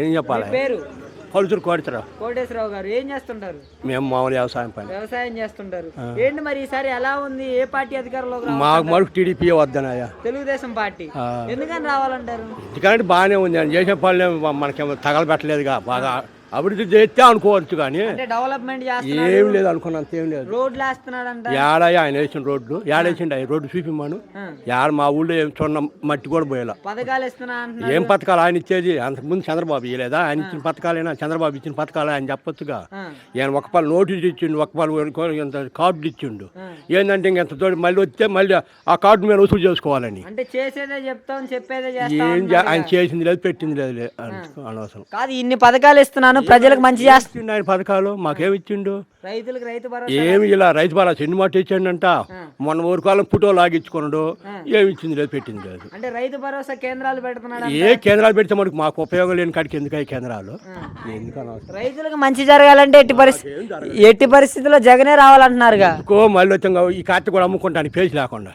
ఏం చెప్పాలి? పేరు? పలుచురు కోడితరా కోటేశ్వరరావు గారు ఏం చేస్తుంటారు? మేము మామూలు వ్యవసాయం పని. వ్యవసాయం చేస్తుంటారు. ఏంటి మరి ఈసారి ఎలా ఉంది? ఏ పార్టీ అధికారంలోకి రావాలి మాకు మరుకు టీడీపీ వద్దనయ్యా తెలుగుదేశం పార్టీ. ఎందుకని రావాలంటారు? ఎందుకంటే బాగానే ఉంది అని చేసే పనులు మనకేమో తగలబెట్టలేదుగా బాగా అభివృద్ధి చేస్తే అనుకోవచ్చు కానీ డెవలప్మెంట్ ఏం లేదు అనుకున్నంత ఏం లేదు. రోడ్లు ఆయన వేసిన రోడ్లు ఏడేసిండు ఆయన రోడ్డు చూపిమ్మను. ఏడ మా ఊళ్ళో ఏం చూడ మట్టి కూడా పోయేలా. పథకాలు ఇస్తున్నా అంటున్నారు ఏం పథకాలు ఆయన ఇచ్చేది? అంతకుముందు చంద్రబాబు ఇవ్వలేదా ఆయన ఇచ్చిన పథకాలైనా చంద్రబాబు ఇచ్చిన పథకాలు ఆయన చెప్పొచ్చుగా. ఈయన ఒక పలు నోటీస్ ఇచ్చిండు ఒక పలు ఇంత కార్డు ఇచ్చిండు. ఏంటంటే ఇంక ఎంత తోటి మళ్ళీ వస్తే మళ్ళీ ఆ కార్డు మీద వసూలు చేసుకోవాలని. అంటే చేసేదే చెప్తాం చెప్పేదే ఏం చేస్తాం ఆయన చేసింది లేదు పెట్టింది లేదు అనవసరం. కాదు ఇన్ని పథకాలు ఇస్తున్నాను ప్రజలకు మంచి చేస్తా ఆయన పథకాలు మాకేమి ఇచ్చిండు? రైతులకు రైతు భరోసా ఏమి ఇలా రైతు భరోసా ఎన్ని మాట ఇచ్చాడంట? మొన్న ఊరు కాలం ఫోటో లాగించుకున్నాడు. ఏమి ఇచ్చింది లేదు పెట్టింది లేదు. అంటే రైతు భరోసా కేంద్రాలు పెడుతున్నాడు ఏ కేంద్రాలు పెడితే మనకు మాకు ఉపయోగం లేని కాడికి ఎందుకు కేంద్రాలు? రైతులకు మంచి జరగాలంటే ఎట్టి పరిస్థితి ఎట్టి పరిస్థితుల్లో జగనే రావాలంటున్నారుగా. ఇంకో మళ్ళీ వచ్చాం ఈ కార్తీ కూడా అమ్ముకుంటాను పేజ్ లేకుండా.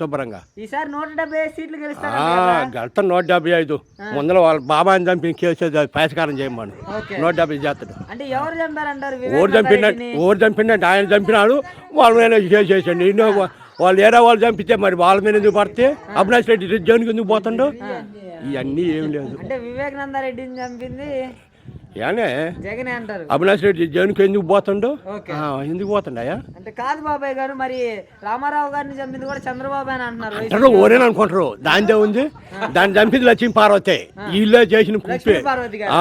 శుభ్రంగా. ఈసారి నూట డెబ్బై ఐదు సీట్లు గెలుస్తారు గెలుతాను నూట డెబ్బై ఐదు. ముందర వాళ్ళ బాబాని చంపి కేసు పరిష్కారం చేయమను. నూట డెబ్బై చేస్తాడు. అంటే ఎవరు చంపారంటారు ఓరు చంపినట్టు ఓరు చంపినట్టు ఆయన చంపినాడు. వాళ్ళ మీద కేసు చేసండి. ఇన్నో వాళ్ళు ఏరా వాళ్ళు చంపితే మరి వాళ్ళ మీద ఎందుకు పడితే? అవినాష్ రెడ్డి జోన్కి ఎందుకు పోతుండో? ఇవన్నీ ఏం లేదు. అంటే వివేకానంద రెడ్డిని చంపింది. ఏనే జగనే అంటారు. అవినాష్ రెడ్డి జోన్కి ఎందుకు పోతుండో? ఎందుకు పోతుండయా అంటే కాదు బాబాయ్ గారు మరి రామారావు గారిని చంపింది కూడా చంద్రబాబు అని అంటున్నారు. అంటారు ఓరేని అనుకుంటారు. దానిదే ఉంది. దాన్ని చంపింది లక్ష్మీ పార్వతే. వీళ్ళే చేసిన కుప్పే. లక్ష్మీ పార్వతి గారు.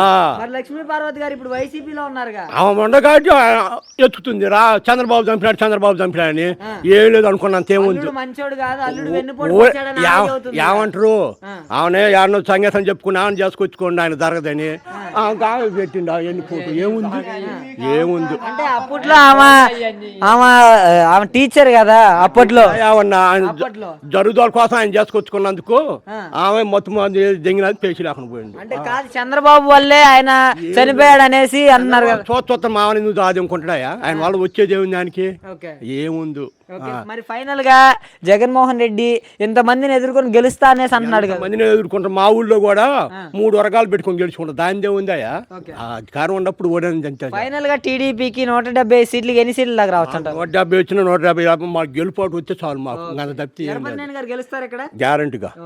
మరి లక్ష్మీ పార్వతి గారు ఇప్పుడు వైసీపీలో ఉన్నారుగా. ఆమె ఉండగాటి ఎత్తుతుంది. రా చంద్రబాబు చంపినాడు చంద్రబాబు చంపినాడని. ఏం లేదు అనుకున్నంత ఏముంది మంచోడు కాదు అల్లుడు వెన్నుపోటు ఆమె. ఏమంటారు ఆమెనే యాడనో సంగీతం చెప్పుకుని ఆమె చేసుకొచ్చుకోండి ఆయన జరగదని. ఆమె పెట్టిండు ఎన్ని ఫోటో? ఏముంది ఏముంది అంటే అప్పట్లో ఆమె ఆమె ఆమె టీచర్ కదా అప్పట్లో. ఏమన్నా ఆయన అప్పట్లో. జరుగుదల కోసం ఆయన చేసుకొచ్చుకున్నందుకు ఆమె మొత్తం మంది దిగినది పేచి లేకుండా పోయిండు అంటే కాదు చంద్రబాబు వల్లే ఆయన చనిపోయాడు అనేసి అన్నారు కదా. చూత మామని నువ్వు దాది ఆయన వాళ్ళు వచ్చేది ఏముంది దానికి? ఓకే. ఏముందు? మరి ఫైనల్గా జగన్మోహన్ రెడ్డి ఇంతమందిని ఎదుర్కొని గెలుస్తా అనేసి అంటున్నాడు కదా. మందిని ఎదుర్కొంటారు. మా ఊళ్ళో కూడా మూడు వర్గాలు పెట్టుకొని గెలుచుకుంటారు. దానిదే ఉందాయా అధికారం ఉన్నప్పుడు ఓడని ఫైనల్గా టీడీపీకి నూట డెబ్బై ఐదు సీట్లకి ఎన్ని సీట్లు దాకా రావచ్చు నూట డెబ్బై వచ్చిన నూట డెబ్బై మాకు గెలుపోటు వస్తే చాలు మాకు. తప్పితే గారు గెలుస్తారు ఇక్కడ? గ్యారంటీగా.